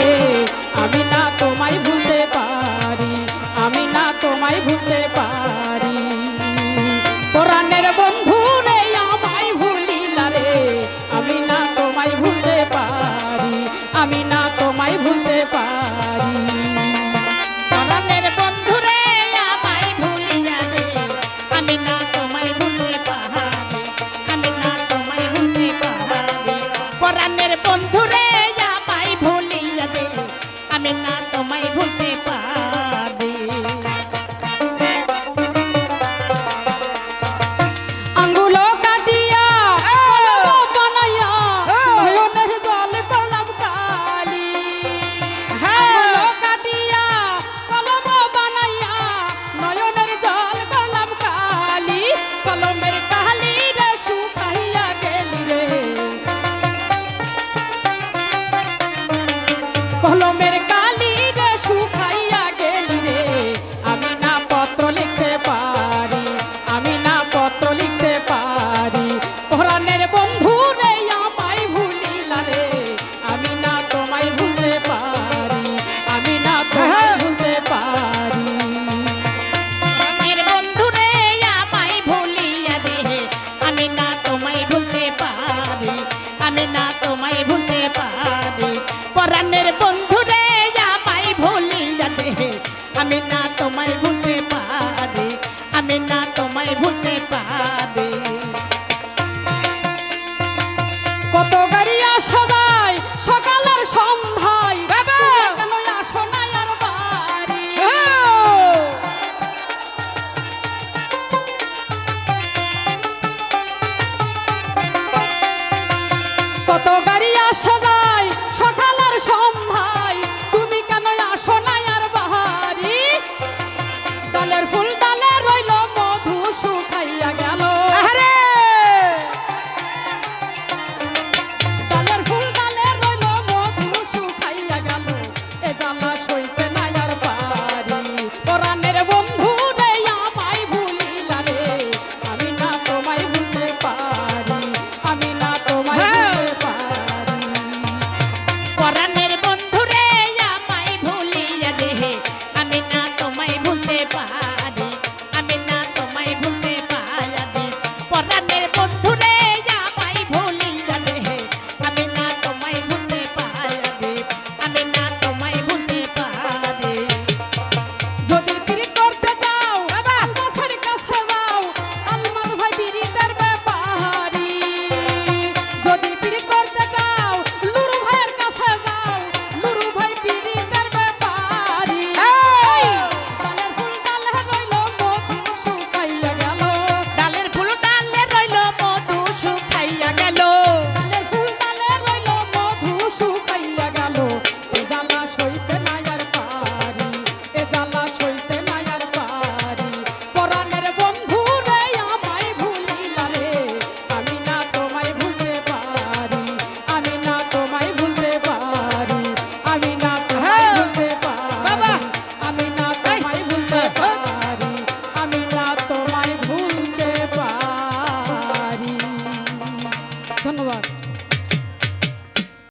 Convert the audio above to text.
রে, আমি না তোমায় ভুলতে পারি, আমি না তোমায় ভুলতে পারি। পুরাণের বন্ধু রে, আমায় ভুলিলা রে, আমি না তোমায় ভুলতে পারি, আমি না তোমায় ভুলতে পারি। বন্ধু আমি না তোমায় ভুলতে পারি আমি না তোমায় ভুলতে পারি। কত